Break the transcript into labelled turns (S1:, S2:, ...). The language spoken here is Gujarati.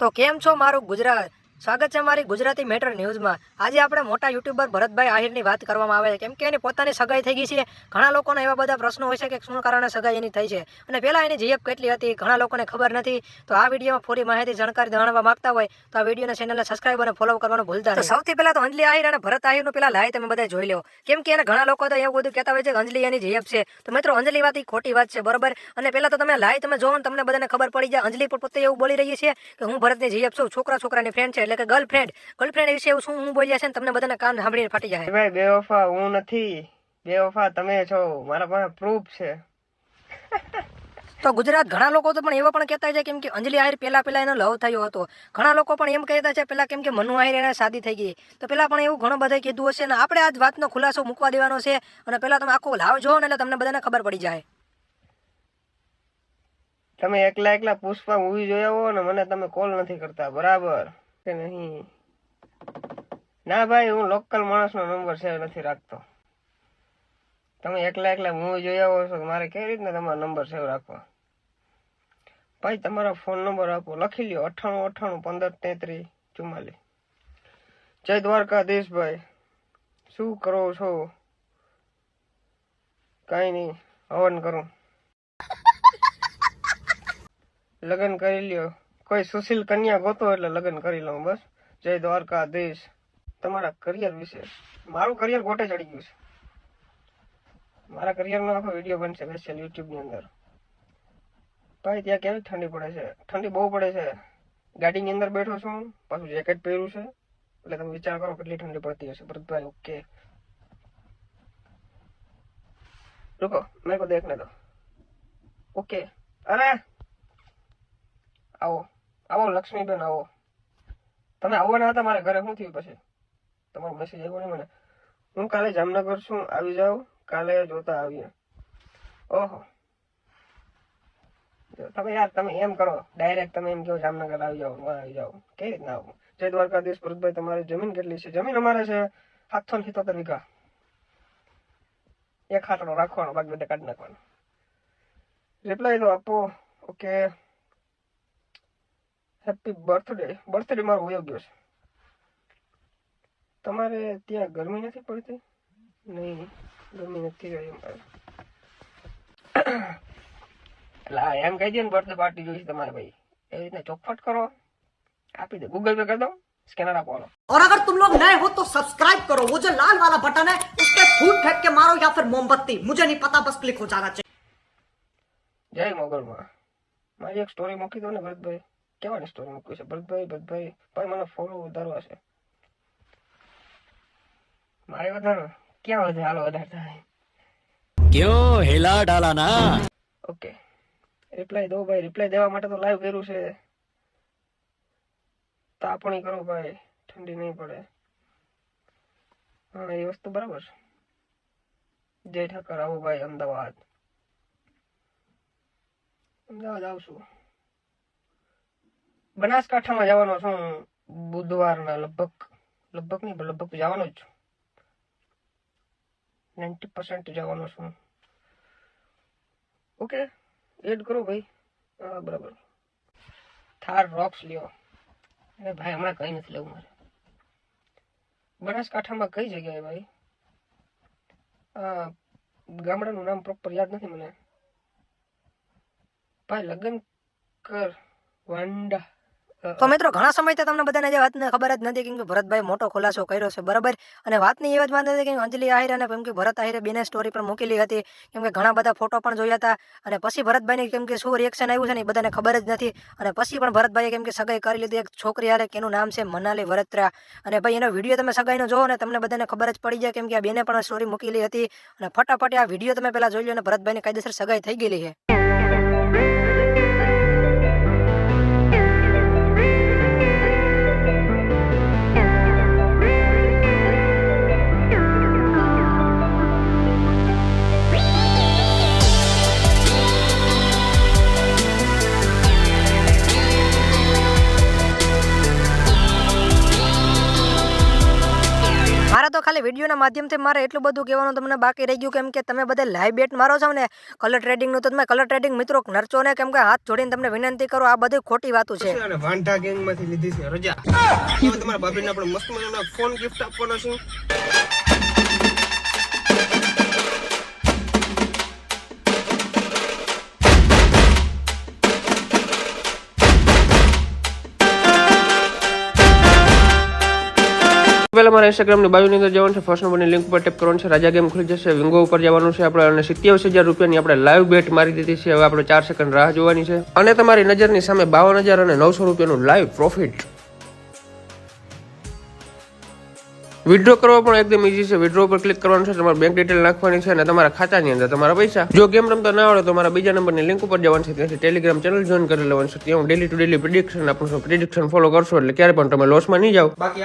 S1: તો કેમ છો મારું ગુજરાત? સ્વાગત છે મારી ગુજરાતી મેટર ન્યૂઝમાં. આજે આપણે મોટા યુટ્યુબર ભરતભાઈ આહિરની વાત કરવામાં આવે છે. કેમ કે એની પોતાની સગાઈ થઈ ગઈ છે. ઘણા લોકોને એવા બધા પ્રશ્નો હોય છે કે શું કારણે સગાઈ એની થઈ છે. અને પહેલાં એની જીએફ કેટલી હતી ઘણા લોકોને ખબર નથી. તો આ વિડીયોમાં પૂરી માહિતી જાણકારી જાણવા માંગતા હોય તો આ વિડીયોને ચેનલને સબસ્ક્રાઈબ અને ફોલો કરવાનું ભૂલતા નહીં. સૌથી પહેલાં તો અંજલી આહિર અને ભરત આહિરનું પહેલાં લાઈ તમે બધા જોઈ લો કેમ કે એને ઘણા લોકો તો એવું બધું કહેતા હોય છે કે અંજલી એની જીએફ છે. તો મિત્રો અંજલી વાત એ ખોટી વાત છે બરોબર? અને પહેલાં તો તમે લાઈ તમે જોવો ને તમને બધાને ખબર પડી જાય. અંજલી પણ પોતે એવું બોલી રહી છે કે હું ભરતની જીએફ છું છોકરા છોકરાની ફ્રેન્ડ છે એટલે કે ગર્લફ્રેન્ડ ગર્લફ્રેન્ડ વિશે એવું શું હું બોલ્યા છે ને તમને બધાના કાન સાંભળીને ફાટી જાય.
S2: ભાઈ બેવફા હું નથી. બેવફા તમે છો. મારા પાસે પ્રૂફ છે.
S1: તો ગુજરાત ઘણા લોકો તો પણ એવા પણ કહેતા છે કેમ કે અંજલિ આહિર પહેલા પહેલા એનો લવ થયો હતો. ઘણા લોકો પણ એમ કહેતા છે પેલા કેમ કે મનુ આહિર એને શાદી થઈ ગઈ. તો પેલા પણ એવું ઘણું બધા કીધું હશે ને આપણે આજ વાતનો ખુલાસો મૂકવા દેવાનો છે અને પેલા તમે આખો લાવ જો ને એટલે તમને બધાને ખબર પડી જાય.
S2: તમે એકલા એકલા પુષ્પા મૂવી જોયા હો ને મને તમે કોલ નથી કરતા. બરાબર. કે નહીં. ના ભાઈ, હું લોકલ માણસનો નંબર સેવ નથી રાખતો. તમે એકલા એકલા મૂવી જોઈ આવો છો, મારે કેવી રીતના તમારો નંબર સેવ રાખવો? ભાઈ, તમારો ફોન નંબર આપો. લખી લ્યો અઠ્ઠાણું અઠ્ઠાણું પંદર તેત્રીસ ચુમ્માલીસ. જય દ્વારકાધીશ ભાઈ. શું કરો છો? કાંઈ નહીં, હવન કરું. લગ્ન કરી લ્યો. કોઈ સુશીલ કન્યા ગોતો એટલે લગ્ન કરી લઉં, બસ. જય દ્વારકાધીશ તમારા કરિયર વિશે. મારું કરિયર ગોટે ચડી ગયું છે. મારા કરિયરનો આખો વીડિયો બનશે સ્પેશિયલ યુટ્યુબની અંદર. ભાઈ, ત્યાં કેવી ઠંડી પડે છે? ઠંડી બહુ પડે છે. ગાડીની અંદર બેઠો છું. પાછું જેકેટ પહેર્યું છે. એટલે તમે વિચાર કરો કેટલી ઠંડી પડતી હશે. ભરતભાઈ, ઓકે. રૂકો, મેં કો દેખને તો ઓકે. અરે! આવો. આવો, લક્ષ્મીબેન, આવો. તમે આવવાના હતા મારા ઘરે, શું થયું પછી? તમારો મેસેજ આવ્યો નહીં મને. હું કાલે જામનગર છું, આવી જાઓ. કાલે જોતા આવીએ. ઓહો. તમે યાર, તમે એમ કરો. ડાયરેક્ટ તમે એમ કહો, જામનગર આવી જાઓ, હું આવી જાઓ કેવી રીતના આવું? જય દ્વારકાધીશ, ભરતભાઈ, તમારી જમીન કેટલી છે? જમીન અમારે છે સાતસો સિત્તોતેર વીઘા. એક હાથડો રાખવાનો, બાકી બધા કાઢી નાખવાનો. રિપ્લાય તો આપો ઓકે હેપી બર્થડે બર્થડે મારો વયો ગયો છે તમારે ત્યાં ગરમી નથી પડતી નહીં ગરમી નથી રહી અમારે એટલે હા એમ કહી દે ને બર્થડે પાર્ટી જોઈશે તમારે ભાઈ એવી રીતના ચોખવટ કરો આપી દે ગૂગલ પે કરી દો સ્કેનર આપો હાલો.
S3: और अगर तुम लोग नए हो तो सब्सक्राइब करो वो जो लाल वाला बटन है उस पर फूट फेंक के मारो या फिर मोमबत्ती मुझे नहीं पता बस क्लिक हो जाना चाहिए
S2: જય મોગલમાં મારી એક સ્ટોરી મૂકી દો ને ભરતભાઈ કેવાની સ્ટોરી મૂકી છે ભરતભાઈ ભરતભાઈ ભાઈ મને ફોલો વધારવા છે મારે વધારો ક્યાં વધે હાલો વધારતા
S4: ક્યો હેલા ડાલા ના
S2: ઓકે રિપ્લાય દો ભાઈ રિપ્લાય દેવા માટે તો લાઈવ કર્યું છે તાપણી કરો ભાઈ ઠંડી નહીં પડે હા એ વસ્તુ બરાબર છે જય ઠાકર આવો ભાઈ અમદાવાદ અમદાવાદ આવશું બનાસકાંઠામાં જવાનો છું બુધવારના લગભગ લગભગ નહીં લગભગ જવાનો જ છું. નાઇન્ટી પર્સન્ટ જવાનો છું ઓકે એડ કરો ભાઈ. હા, બરાબર. થાર રોક્સ લ્યો. અરે ભાઈ, હમણાં કંઈ નથી લેવું મારે. બનાસકાંઠામાં કઈ જગ્યાએ ભાઈ? આ ગામડાનું નામ પ્રોપર યાદ નથી મને. ભાઈ, લગ્ન કર, વાંડા.
S1: તો મિત્રો, ઘણા સમયથી તમને બધાને જે વાતને ખબર જ નથી, કેમ કે ભરતભાઈ મોટો ખુલાસો કર્યો છે, બરાબર? અને વાતની એ જ વાત હતી કે અંજલિ આહિર અને કેમ કે ભરત આહિરે બેને સ્ટોરી પણ મૂકેલી હતી, કેમ કે ઘણા બધા ફોટો પણ જોયા હતા, અને પછી ભરતભાઈને કેમ કે શું રિએક્શન આવ્યું છે ને એ બધાને ખબર જ નથી, અને પછી પણ ભરતભાઈએ કેમ કે સગાઈ કરી લીધી, એક છોકરી હારે, કેનું નામ છે મનાલી વરત્રા. અને ભાઈ, એનો વીડિયો તમે સગાઈનો જોવો ને, તમને બધાને ખબર જ પડી જાય, કેમ કે આ બેને પણ સ્ટોરી મૂકેલી હતી, અને ફટાફટ આ વીડિયો તમે પહેલા જોઈ લો અને ભરતભાઈને કાયદેસર સગાઈ થઈ ગયેલી છે. વિડીયોના માધ્યમથી મારે એટલું બધું કહેવાનું તમને બાકી રહી ગયું, કેમ કે તમે બધા લાઈવ બેટ મારો છો ને કલર ટ્રેડિંગનું તો તમે કલર ટ્રેડિંગ મિત્રો નરચો ને, કેમ કે હાથ જોડીને તમને વિનંતી કરો, આ બધી ખોટી વાતો છે.
S5: અને વાંઢા ગેંગ લીધી છે રજા. તમારા ભાભીને આપણે મસ્ત મજાનો ફોન ગિફ્ટ આપવાનો છે. પહેલા મારા ઇન્સ્ટાગ્રામની બાજુની અંદર જવાનું છે. ફર્સ્ટ નંબરની લિંક ઉપર ટેપ કરવાનું છે. રાજા ગેમ ખુલી જશે. વિંગો ઉપર જવાનું છે. આપણે અને સિત્યાવીસ હજાર રૂપિયાની આપણે લાઈવ બેટ મારી દીધી છે. હવે આપણે ચાર સેકન્ડ રાહ જોવાની છે. અને તમારી નજરની સામે બાવન હજાર અને નવસો રૂપિયાનું લાઈવ પ્રોફિટ વિડ્રો કરવા પણ એકદમ ઈઝી છે. વિડ્રો પર ક્લિક કરવાનું છે. તમારે બેંક ડિટેલ નાખવાની છે અને તમારા ખાતાની અંદર તમારા પૈસા. જો ગેમ રમતા ના આવડે તો મારા બીજા નંબરની લિંક ઉપર જવાનું છે. ત્યાંથી ટેલિગ્રામ ચેનલ જોઈન કરી લેવાનું છે. ત્યાં હું ડેલી ટુ ડેલી પ્રિડિક્શન આપણું પ્રિડિક્શન ફોલો કરશો એટલે ક્યારે પણ તમે લોસમાં નહીં જાઓ. બાકી